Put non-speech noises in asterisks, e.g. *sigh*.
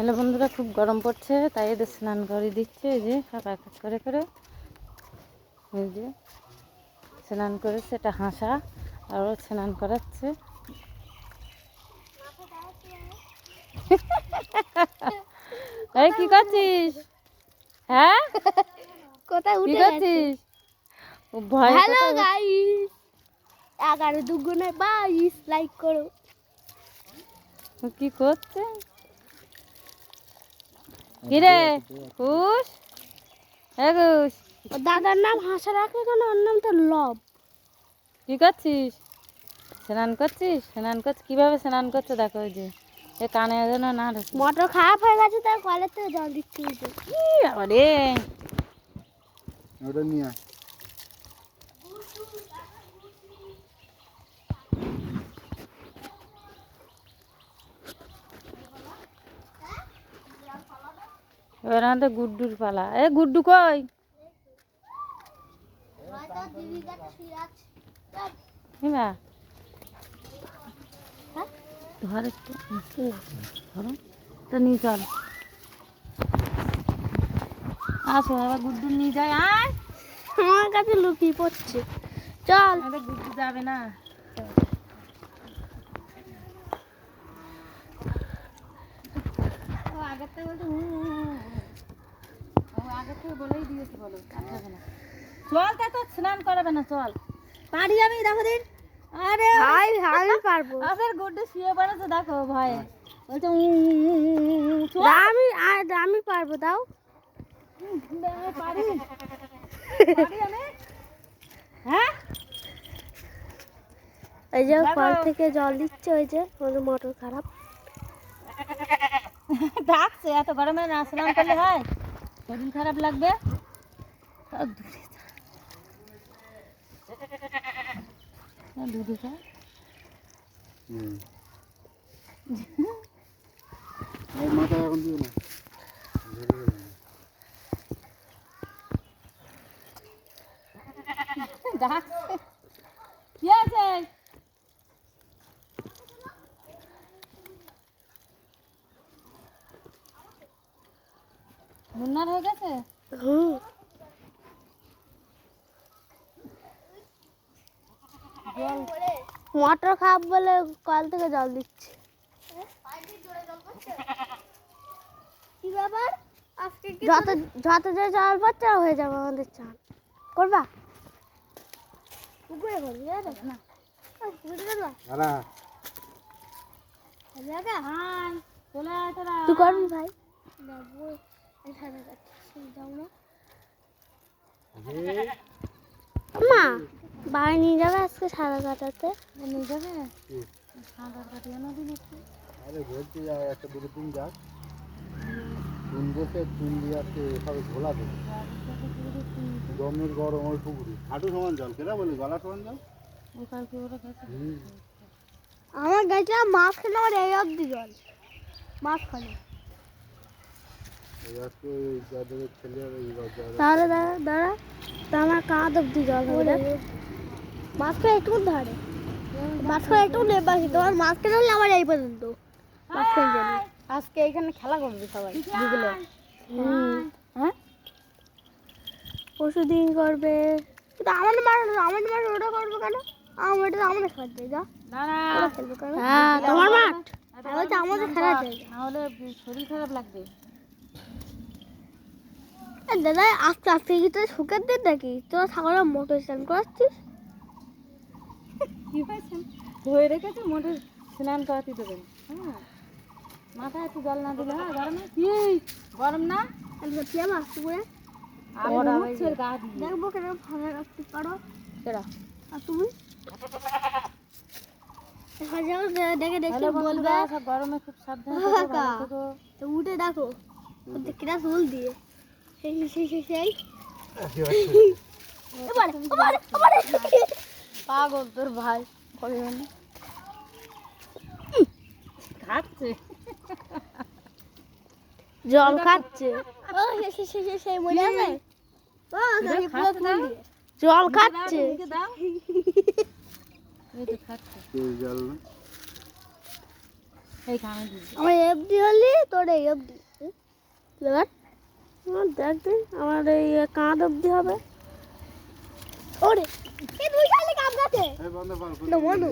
Hello বন্ধুরা খুব গরম পড়ছে তাই এদের স্নান করে দিচ্ছে এই যে এক এক করে করে। এই যে স্নান করেছে এটা হাসা আর ও স্নান করাচ্ছে। এই কি করছিস? হ্যাঁ? কোথায় উঠে গেছে করছিস? ও ভয় হ্যালো গাইস এগারো দুগুণে বাইশ লাইক করো। কি করছে? কিরে? কুশ হ্যাঁ কুশ দাদার নাম হাসা রাখে কেন? ওর নাম তো লব। কি করছিস? স্নান করছিস? স্নান করছিস কীভাবে স্নান করছ? দেখো ওই যে। এ কানে যেন না ঢোকে মোটর খারাপ হয়ে গেছে তাই কলের থেকে জল দিচ্ছি। এই যে। ই বাবা রে ওটা নিয়ে আয়। এবার আমাদের গুড্ডুর পালা। এ গুড্ডু কই? ধর একটু ধরো। তো নিয়ে চল। আসো এবার গুড্ডু নিয়ে যাই আয়। আমার কাছে লুকিয়ে পড়ছে। চল। আমাদের গুড্ডু যাবে না। আগের থেকে বলছে থেকে বলেই দিয়েছে বলো না। চল তা তো স্নান করাবে না চল। পারি আমি দেখো দিন। আরে হাই আমি পারব। শুয়ে পড়েছে দেখো ভয়ে। বলছে আমি আমি পারব দাও। পারি। *laughs* পারি আমি? হ্যাঁ? এই যে কল থেকে জল দিচ্ছে ওই যে ওদের মোটর খারাপ। *laughs* ডাকছে এত গরমে না স্নান করলে হয়? শরীর খারাপ লাগবে তাও দূরে যা। না, দূরে যা। হুম। এই মাথায় এখন দিও না ধরে গেলো। ডাকছে কি আছে মুন্নার হয়ে গেছে? হুম। মোটর খারাপ বলে কল থেকে জল দিচ্ছে। যত যত যে জল পাচ্ছে হয়ে যাবে আমাদের চান করবা? পুকুরে না। তোরা। তুই করবি ভাই? মা বাড়ি নিয়ে যাবে আজকে সাড়ে কাটাতে নিয়ে যাবে? সাঁতার কাটিয়ে না দিন আরে বলছি একটা দুটো দিন যাক। চুন বসে চুন দিয়ে আজকে এভাবে ঘোলা দেবে। গরম ওই পুকুরি। হাঁটু সমান জল কেনা বলি গলা সমান জল আমার গাছে মাছ খেলে আমার এই অব্দি জল। মাছ খালি এই আজকে ওই যাদের ছেলে আর এই যারা তাহলে দাঁড়া দাঁড়া। তা আমার কাঁধ অব্দি জল হবে দেখ। একটু ধরে। মাছ একটু নেবাসি তোমার মাছ খেলে হলে আমার এই পর্যন্ত। আজকে এখানে খেলা করবে সবাই বুঝলে হ্যাঁ? পরশু দিন করবে। কিন্তু আমার মার আমার মার ওটা করবে কেন? আমার এটা আমাদের খেলার জায়গা। না না ওরা খেলবে কেন? হ্যাঁ তোমার মাঠ? আমি আমাদের খেলার জায়গা। শরীর খারাপ লাগবে। দাদা আজকে আজকে কি তোর সুখের দিন নাকি? তোর ছাগলের মোটর স্নান করাচ্ছিস? কি হয়েছে? ধুয়ে রেখেছে মোটে স্নান করাতে দেবেন হ্যাঁ। মাথায় একটু জল না দিলে হ্যাঁ গরমে? কি? গরম না? দিয়ে। দেখব কেন ভালো রাখতে পারো? আর তুমি? হাজার দেখে দেখে বলবে। গরমে খুব সাবধানে উঠে দেখো কিরা চুল দিয়ে। পাগল তোর ভাই মানে খাচ্ছে জল খাচ্ছে মনে। জল খাচ্ছে আমার এফডি হলি তোর অবধি এবার আমার দেখ দিন আমার এই কাঁধ অবধি হবে। ওরে এই দুই খালি কাপ গাছে বন্ধ। বন্ধ।